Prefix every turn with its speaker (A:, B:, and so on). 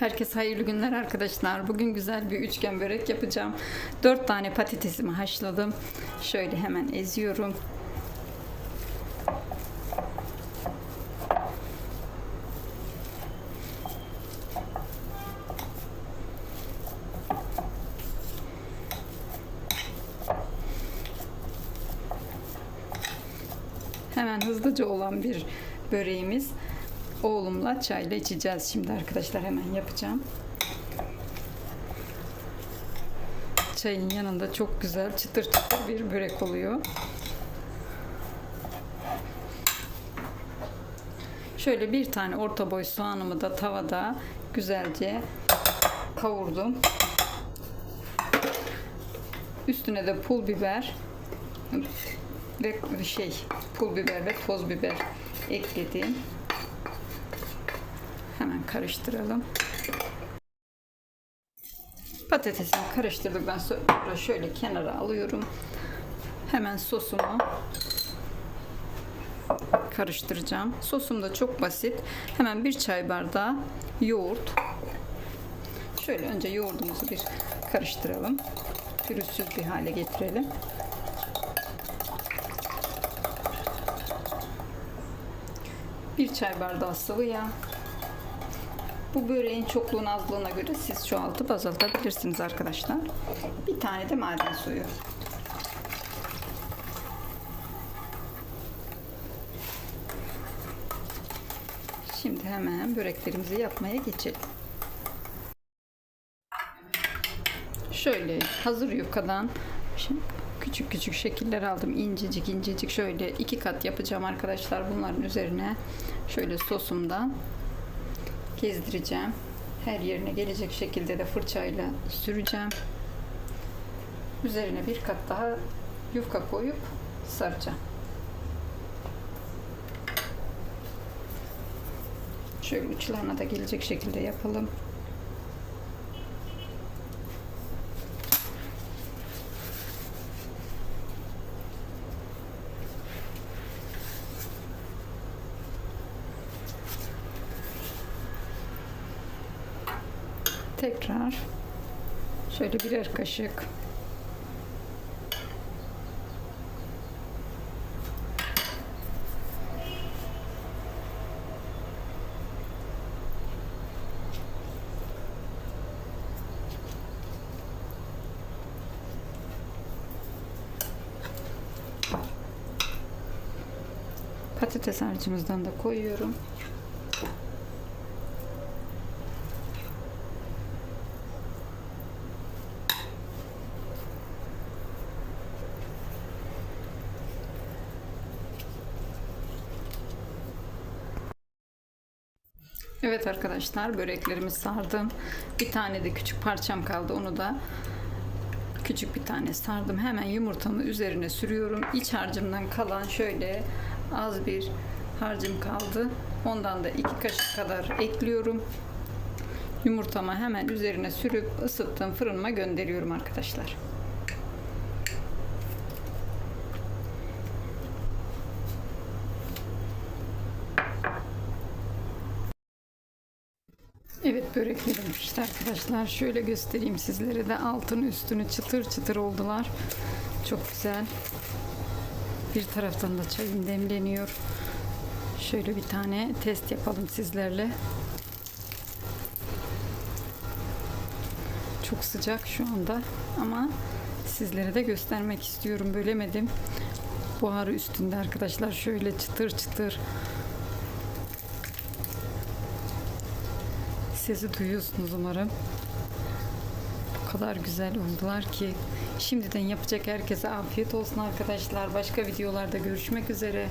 A: Herkese hayırlı günler arkadaşlar. Bugün güzel bir üçgen börek yapacağım. 4 tane patatesimi haşladım. Şöyle hemen eziyorum. Hemen hızlıca olan bir böreğimiz. Oğlumla çayla içeceğiz şimdi arkadaşlar hemen yapacağım. Çayın yanında çok güzel çıtır çıtır bir börek oluyor. Şöyle bir tane orta boy soğanımı da tavada güzelce kavurdum. Üstüne de pul biber ve şey pul biber ve toz biber ekledim. Hemen karıştıralım. Patatesimi karıştırdıktan sonra şöyle kenara alıyorum. Hemen sosumu karıştıracağım. Sosum da çok basit. Hemen bir çay bardağı yoğurt. Şöyle önce yoğurdumuzu bir karıştıralım. Pürüzsüz bir hale getirelim. Bir çay bardağı sıvı yağ. Bu böreğin çokluğun azlığına göre siz çoğaltıp azaltabilirsiniz arkadaşlar. Bir tane de maden suyu. Şimdi hemen böreklerimizi yapmaya geçelim. Şöyle hazır yufkadan şimdi küçük küçük şekiller aldım. incecik incecik şöyle iki kat yapacağım arkadaşlar. Bunların üzerine şöyle sosumdan gezdireceğim. Her yerine gelecek şekilde de fırçayla süreceğim. Üzerine bir kat daha yufka koyup saracağım. Şöyle uçlarına da gelecek şekilde yapalım. Tekrar şöyle birer kaşık patates harcımızdan da koyuyorum. Evet arkadaşlar böreklerimi sardım. Bir tane de küçük parçam kaldı. Onu da küçük bir tane sardım. Hemen yumurtamı üzerine sürüyorum. İç harcımdan kalan şöyle az bir harcım kaldı. Ondan da iki kaşık kadar ekliyorum. Yumurtama hemen üzerine sürüp ısıttığım fırınıma gönderiyorum arkadaşlar. Evet böreklerim pişti arkadaşlar. Şöyle göstereyim sizlere de altını üstünü çıtır çıtır oldular. Çok güzel. Bir taraftan da çayım demleniyor. Şöyle bir tane test yapalım sizlerle. Çok sıcak şu anda ama sizlere de göstermek istiyorum. Bölemedim. Buharı üstünde arkadaşlar. Şöyle çıtır çıtır. Sesi duyuyorsunuz umarım. O kadar güzel oldular ki. Şimdiden yapacak herkese afiyet olsun arkadaşlar. Başka videolarda görüşmek üzere.